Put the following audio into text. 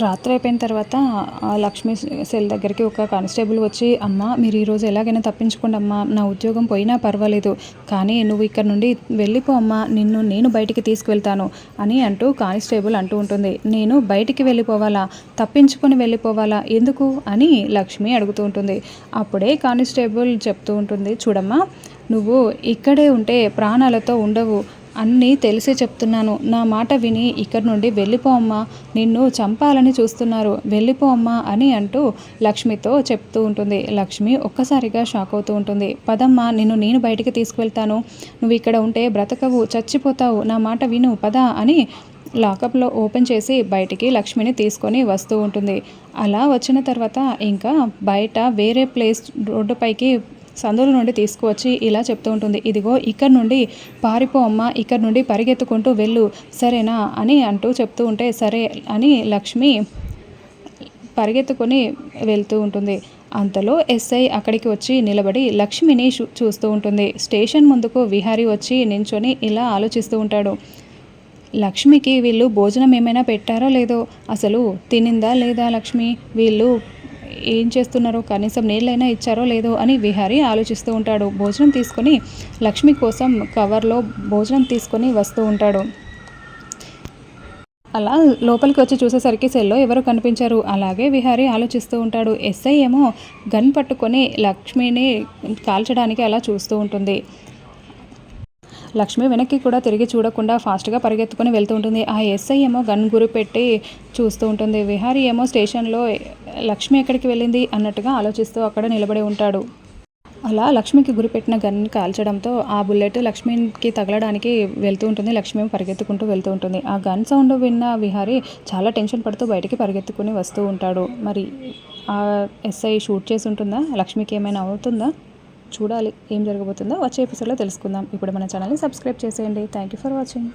రాత్రి అయిపోయిన తర్వాత ఆ లక్ష్మి సెల్ దగ్గరికి ఒక కానిస్టేబుల్ వచ్చి అమ్మ మీరు ఈరోజు ఎలాగైనా తప్పించుకోండి అమ్మా నా ఉద్యోగం పోయినా పర్వాలేదు కానీ నువ్వు ఇక్కడ నుండి వెళ్ళిపో అమ్మా నిన్ను నేను బయటికి తీసుకువెళ్తాను అని అంటూ కానిస్టేబుల్ అంటూ ఉంటుంది. నేను బయటికి వెళ్ళిపోవాలా? తప్పించుకొని వెళ్ళిపోవాలా? ఎందుకు? అని లక్ష్మి అడుగుతూ ఉంటుంది. అప్పుడే కానిస్టేబుల్ చెప్తూ ఉంటుంది చూడమ్మా నువ్వు ఇక్కడే ఉంటే ప్రాణాలతో ఉండవు అన్నీ తెలిసే చెప్తున్నాను. నా మాట విని ఇక్కడి నుండి వెళ్ళిపో అమ్మా. నిన్ను చంపాలని చూస్తున్నారు. వెళ్ళిపో అమ్మా అని అంటూ లక్ష్మితో చెప్తూ ఉంటుంది. లక్ష్మి ఒక్కసారిగా షాక్ అవుతూ ఉంటుంది. పదమ్మా నిన్ను నేను బయటికి తీసుకువెళ్తాను. నువ్వు ఇక్కడ ఉంటే బ్రతకవు చచ్చిపోతావు. నా మాట విను పద అని లాకప్లో ఓపెన్ చేసి బయటికి లక్ష్మిని తీసుకొని వస్తూ ఉంటుంది. అలా వచ్చిన తర్వాత ఇంకా బయట వేరే ప్లేస్ రోడ్డుపైకి సందుల నుండి తీసుకువచ్చి ఇలా చెప్తూ ఉంటుంది. ఇదిగో ఇక్కడ నుండి పారిపో అమ్మ ఇక్కడ నుండి పరిగెత్తుకుంటూ వెళ్ళు సరేనా? అని అంటూ చెప్తూ ఉంటే సరే అని లక్ష్మి పరిగెత్తుకొని వెళ్తూ ఉంటుంది. అంతలో ఎస్ఐ అక్కడికి వచ్చి నిలబడి లక్ష్మిని చూస్తూ ఉంటుంది. స్టేషన్ ముందుకు విహారీ వచ్చి నించొని ఇలా ఆలోచిస్తూ ఉంటాడు. లక్ష్మికి వీళ్ళు భోజనం ఏమైనా పెట్టారో లేదో? అసలు తినిందా లేదా లక్ష్మి? వీళ్ళు ఏం చేస్తున్నారో కనీసం నీళ్ళైనా ఇచ్చారో లేదో అని విహారీ ఆలోచిస్తూ ఉంటాడు. భోజనం తీసుకొని లక్ష్మి కోసం కవర్లో భోజనం తీసుకొని వస్తూ ఉంటాడు. అలా లోపలికి వచ్చి చూసేసరికి సెల్లో ఎవరు కనిపించారు? అలాగే విహారీ ఆలోచిస్తూ ఉంటాడు. ఎస్ఐ ఏమో గన్ పట్టుకొని లక్ష్మిని కాల్చడానికి అలా చూస్తూ ఉంటుంది. లక్ష్మి వెనక్కి కూడా తిరిగి చూడకుండా ఫాస్ట్గా పరిగెత్తుకొని వెళ్తూ ఉంటుంది. ఆ ఎస్ఐ ఏమో గన్ గురి పెట్టి చూస్తూ ఉంటుంది. విహారీ ఏమో స్టేషన్లో లక్ష్మి ఎక్కడికి వెళ్ళింది అన్నట్టుగా ఆలోచిస్తూ అక్కడ నిలబడి ఉంటాడు. అలా లక్ష్మికి గురిపెట్టిన గన్ కాల్చడంతో ఆ బుల్లెట్ లక్ష్మికి తగలడానికి వెళ్తూ ఉంటుంది. లక్ష్మి పరిగెత్తుకుంటూ వెళ్తూ ఉంటుంది. ఆ గన్ సౌండ్ విన్న విహారీ చాలా టెన్షన్ పడుతూ బయటికి పరిగెత్తుకుని వస్తూ ఉంటాడు. మరి ఆ ఎస్ఐ షూట్ చేసి ఉంటుందా? లక్ష్మికి ఏమైనా అవుతుందా? చూడాలి. ఏం జరగబోతుందో వచ్చే ఎపిసోడ్లో తెలుసుకుందాం. ఇప్పుడు మన ఛానల్ని సబ్స్క్రైబ్ చేసేయండి. Thank you for watching.